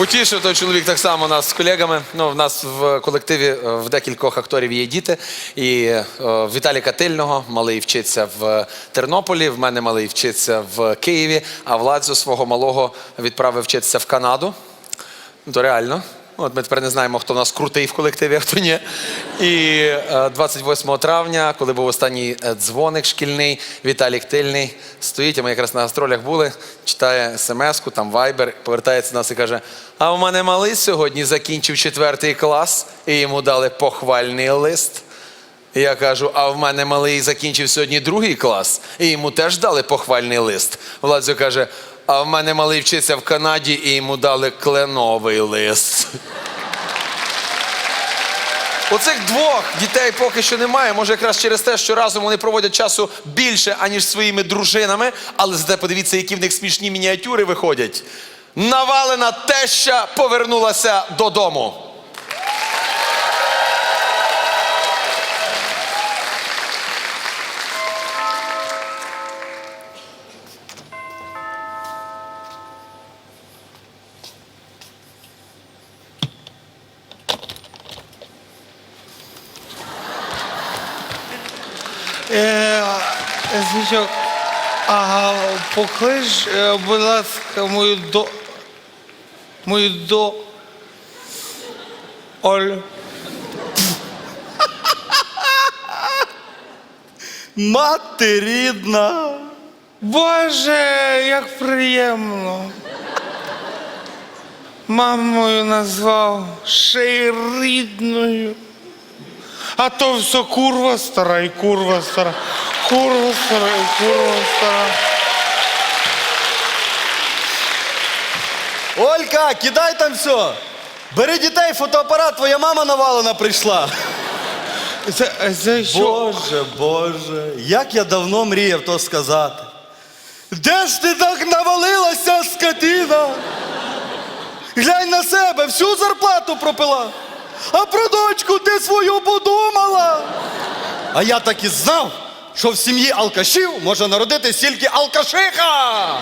Потішив той чоловік так само нас з колегами. Ну, в нас в колективі е, в декількох акторів є діти. І е, Віталіка Тильного малий вчиться в Тернополі, в мене малий вчиться в Києві, а Владзю свого малого відправив вчитися в Канаду. То реально. От ми тепер не знаємо, хто в нас крутий в колективі, а хто ні. І е, 28 травня, коли був останній е, дзвоник шкільний, Віталік Тильний стоїть, а ми якраз на гастролях були, читає смс-ку, там вайбер, повертається до нас і каже: А в мене малий сьогодні закінчив четвертий клас, і йому дали похвальний лист. Я кажу, а в мене малий закінчив сьогодні другий клас, і йому теж дали похвальний лист. Владзо каже, а в мене малий вчиться в Канаді, і йому дали кленовий лист. Оцих двох дітей поки що немає. Може, якраз через те, що разом вони проводять часу більше, аніж своїми дружинами, але зате подивіться, які в них смішні мініатюри виходять. Навалена теща повернулася додому. Звичок, а поклич, е, будь ласка, мою до. Мою до. Олю. Мати рідна. Боже, як приємно. Мамою назвав ще й рідною. А то все курва стара і курва стара. Курва стара і курва стара. Олька, кидай там все. Бери дітей, фотоапарат, твоя мама навалена прийшла. За, за що? Боже, Боже, як я давно мріяв то сказати. Де ж ти так навалилася, скотина? Глянь на себе, всю зарплату пропила. А про дочку ти свою подумала. А я так і знав, що в сім'ї алкашів може народитись тільки алкашиха.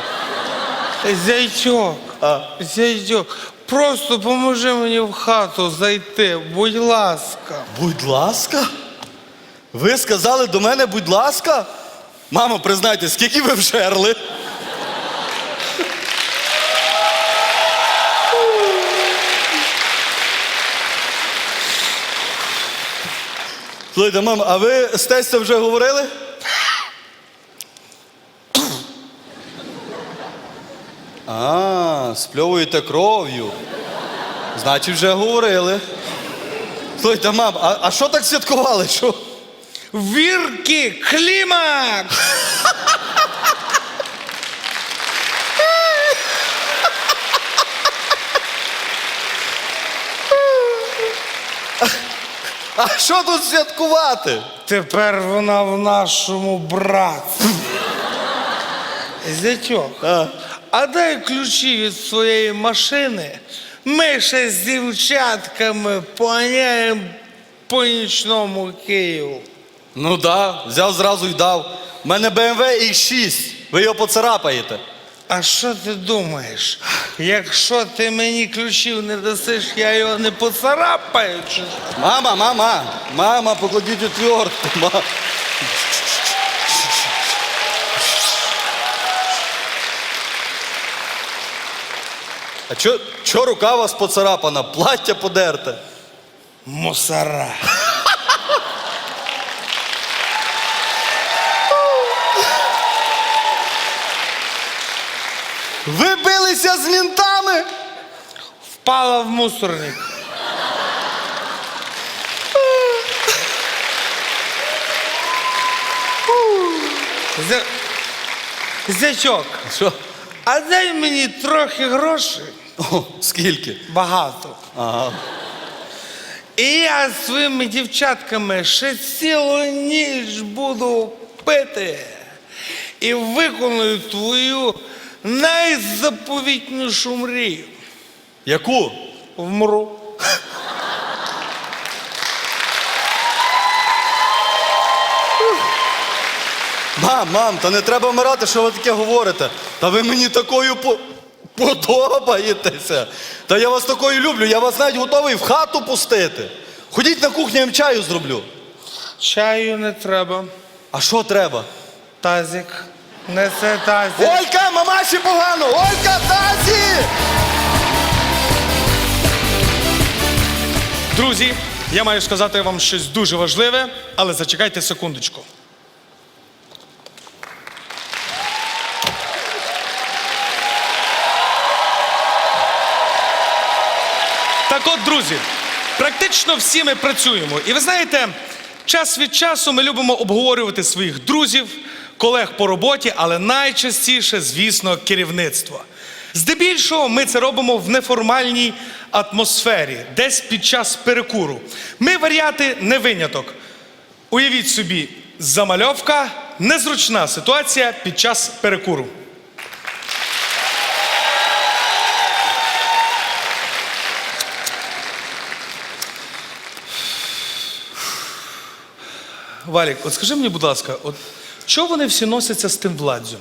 Зайчок, А? зайчок, просто поможи мені в хату зайти, будь ласка. Будь ласка. Ви сказали до мене, будь ласка. Мамо, признайте, скільки ви вжерли? Слухайте, мам, а ви з тестя вже говорили? А, спльовуєте кров'ю. Значить, вже говорили. Слухайте, мам, а, а що так святкували? Що? Вірки, клімакс! А що тут святкувати? Тепер вона в нашому братстві. Зятьок, А. а дай ключі від своєї машини. Ми ще з дівчатками поганяємо по нічному Києву. Ну да, взяв зразу й дав. У мене BMW X6. Ви його поцарапаєте. А що ти думаєш? Якщо ти мені ключів не дасиш, я його не поцарапаю. Чи... що? Мама, мама, мама, покладіть у. Ма. А чо, чо рука у вас поцарапана? Плаття подерте. Мусора. Ви билися з мінтами? Впала в мусорник. Зя... Зячок, Що? а дай мені трохи грошей. О, скільки? Багато. Ага. І я з своїми дівчатками ще цілу ніч буду пити і виконую твою найзаповітнішу мрію. Яку? Вмру. Мам, мам, та не треба вмирати, що ви таке говорите. Та ви мені такою по. Подобаєтеся. Та я вас такою люблю, я вас навіть готовий в хату пустити. Ходіть на кухню, я вам чаю зроблю. Чаю не треба. А що треба? Тазик. Несе тазик. Олька, мамаші погано! Олька, тазі! Друзі, я маю сказати вам щось дуже важливе, але зачекайте секундочку. Так от, друзі, практично всі ми працюємо. І ви знаєте, час від часу ми любимо обговорювати своїх друзів, колег по роботі, але найчастіше, звісно, керівництво. Здебільшого ми це робимо в неформальній атмосфері, десь під час перекуру. Ми варіати не виняток. Уявіть собі, замальовка, незручна ситуація під час перекуру. Валік, от скажи мені, будь ласка, от чого вони всі носяться з тим владзем?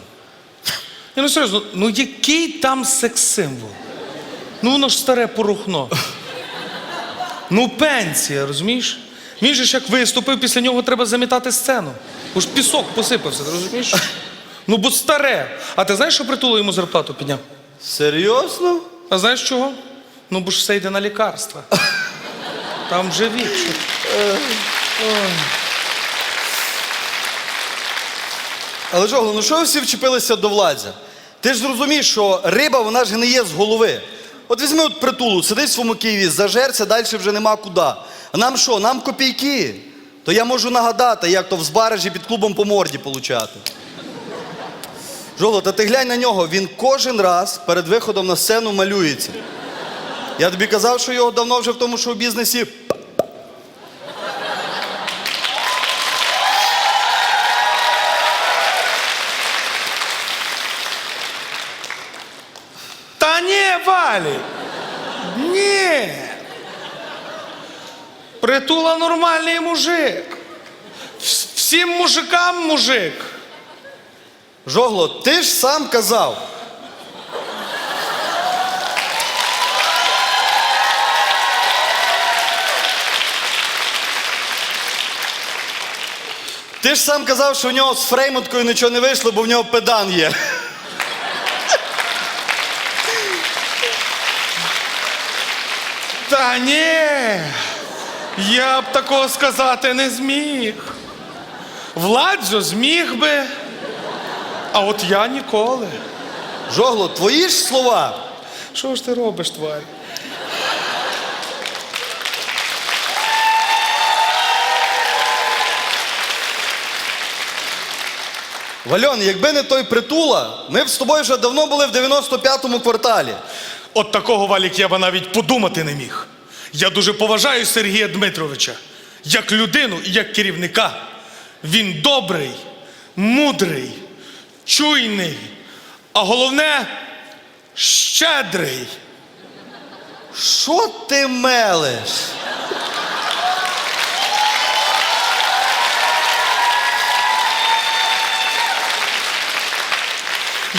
Ні, ну серйозно, ну який там секс-символ? Ну воно ж старе порухно. Ну, пенсія, розумієш? Він же ж як виступив, після нього треба замітати сцену. Бо ж пісок посипався, ти розумієш? Ну, бо старе. А ти знаєш, що притулу йому зарплату підняв? Серйозно? А знаєш чого? Ну, бо ж все йде на лікарства. Там же вік. що- Але Жогло, ну що ви всі вчепилися до владзя? Ти ж зрозумієш, що риба вона ж гниє з голови. От візьми от притулу, сидить в своєму Києві, зажерся, далі вже нема куди. А нам що? Нам копійки. То я можу нагадати, як то в збережжі під клубом по морді получати. Жогло, та ти глянь на нього, він кожен раз перед виходом на сцену малюється. Я тобі казав, що його давно вже в тому шоу-бізнесі. Та ні, Валі. Ні. Притула нормальний мужик. Всім мужикам мужик. Жогло, ти ж сам казав. Ти ж сам казав, що в нього з фреймуткою нічого не вийшло, бо в нього педан є. Та ні. Я б такого сказати не зміг. Владзо зміг би. А от я ніколи. Жогло, твої ж слова. Що ж ти робиш, тварь? Вальон, якби не той притула, ми б з тобою вже давно були в 95-му кварталі. От такого Валік я би навіть подумати не міг. Я дуже поважаю Сергія Дмитровича як людину і як керівника. Він добрий, мудрий, чуйний, а головне щедрий. Що ти мелеш?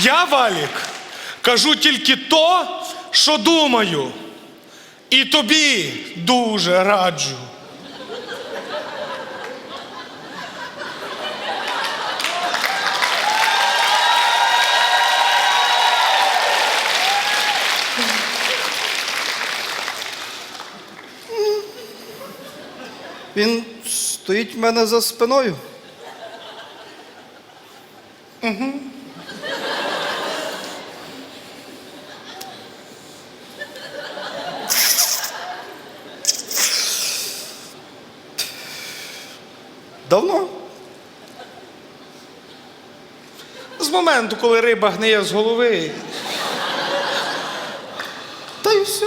Я, Валік, кажу тільки то, що думаю. І тобі дуже раджу. Він стоїть в мене за спиною. Давно? З моменту, коли риба гниє з голови. Та й все.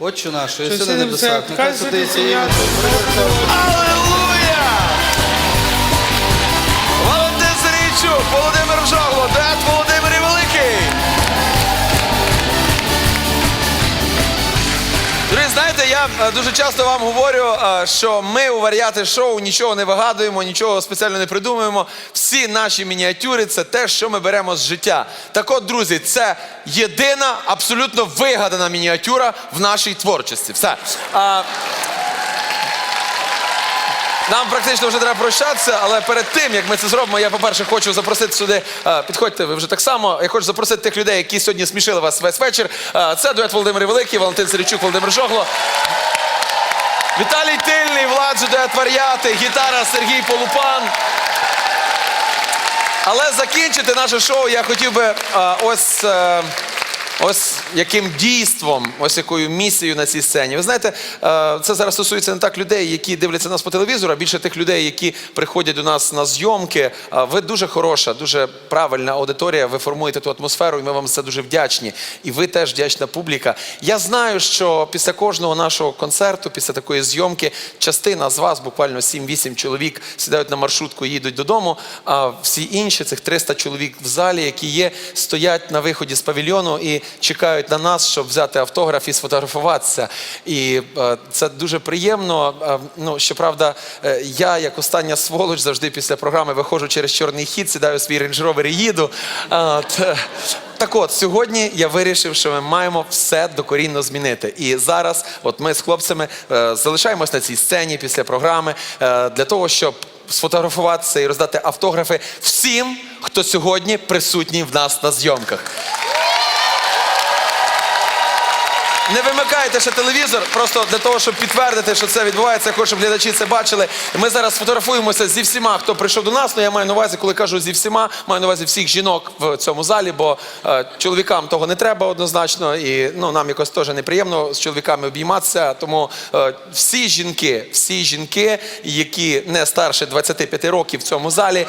Отче наш, що єси на небесах, нехай судиться ім'я Твоє. Аллилуйя! Валентин Сергійчук, Володимир Жогло, Е, дуже часто вам говорю, е, що ми у варіати шоу нічого не вигадуємо, нічого спеціально не придумуємо. Всі наші мініатюри це те, що ми беремо з життя. Так от, друзі, це єдина абсолютно вигадана мініатюра в нашій творчості. Все. Нам практично вже треба прощатися, але перед тим, як ми це зробимо, я, по-перше, хочу запросити сюди. е, Підходьте, ви вже так само. Я хочу запросити тих людей, які сьогодні смішили вас весь вечір. Е, Це дует Володимир Великий, Валентин Серечук, Володимир Жогло. Віталій Тильний, Владзо дует Варіати, гітара Сергій Полупан. Але закінчити наше шоу я хотів би е, ось. Ось яким дійством, ось якою місією на цій сцені. Ви знаєте, е, це зараз стосується не так людей, які дивляться нас по телевізору, а більше тих людей, які приходять до нас на зйомки. Е, Ви дуже хороша, дуже правильна аудиторія. Ви формуєте ту атмосферу, і ми вам за це дуже вдячні. І ви теж вдячна публіка. Я знаю, що після кожного нашого концерту, після такої зйомки, частина з вас, буквально 7-8 чоловік, сідають на маршрутку і їдуть додому. А всі інші, цих 300 чоловік в залі, які є, стоять на виході з павільйону і чекають на нас, щоб взяти автограф і сфотографуватися. І е, це дуже приємно. Е, ну, щоправда, е, я, як остання сволоч, завжди після програми виходжу через чорний хід, сідаю свій рейндж ровер і їду. Так от, сьогодні я вирішив, що ми маємо все докорінно змінити. І зараз, от ми з хлопцями е, залишаємось на цій сцені після програми е, для того, щоб сфотографуватися і роздати автографи всім, хто сьогодні присутній в нас на зйомках. Не вимикайте ще телевізор, просто для того, щоб підтвердити, що це відбувається. Я хочу, щоб глядачі це бачили. Ми зараз фотографуємося зі всіма, хто прийшов до нас. Ну я маю на увазі, коли кажу зі всіма, маю на увазі всіх жінок в цьому залі, бо е, чоловікам того не треба однозначно, і ну нам якось теж неприємно з чоловіками обійматися. Тому е, всі жінки, всі жінки, які не старше 25 років в цьому залі,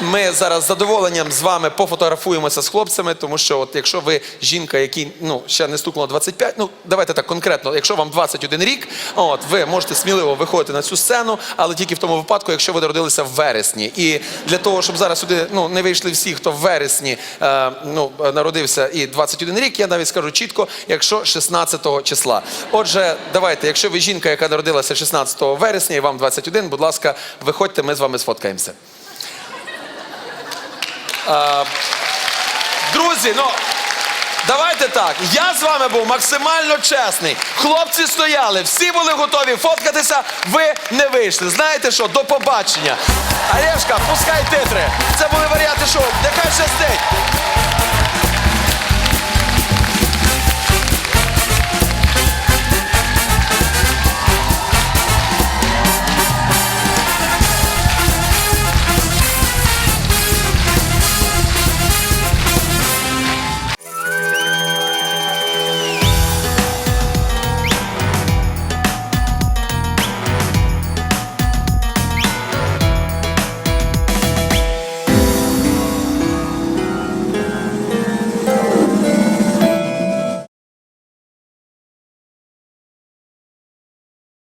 ми зараз з задоволенням з вами пофотографуємося з хлопцями, тому що, от якщо ви жінка, якій ну ще не стукнуло 25, ну давайте так конкретно, якщо вам 21 рік, от ви можете сміливо виходити на цю сцену, але тільки в тому випадку, якщо ви народилися в вересні. І для того, щоб зараз сюди ну не вийшли всі, хто в вересні е, ну народився і 21 рік, я навіть скажу чітко, якщо 16 числа. Отже, давайте, якщо ви жінка, яка народилася 16 вересня, і вам 21, будь ласка, виходьте, ми з вами сфоткаємося. Друзі, ну давайте так. Я з вами був максимально чесний. Хлопці стояли, всі були готові фоткатися. Ви не вийшли. Знаєте що? До побачення. Олешка, пускай титри. Це були варіанти шоу. Нехай щастить.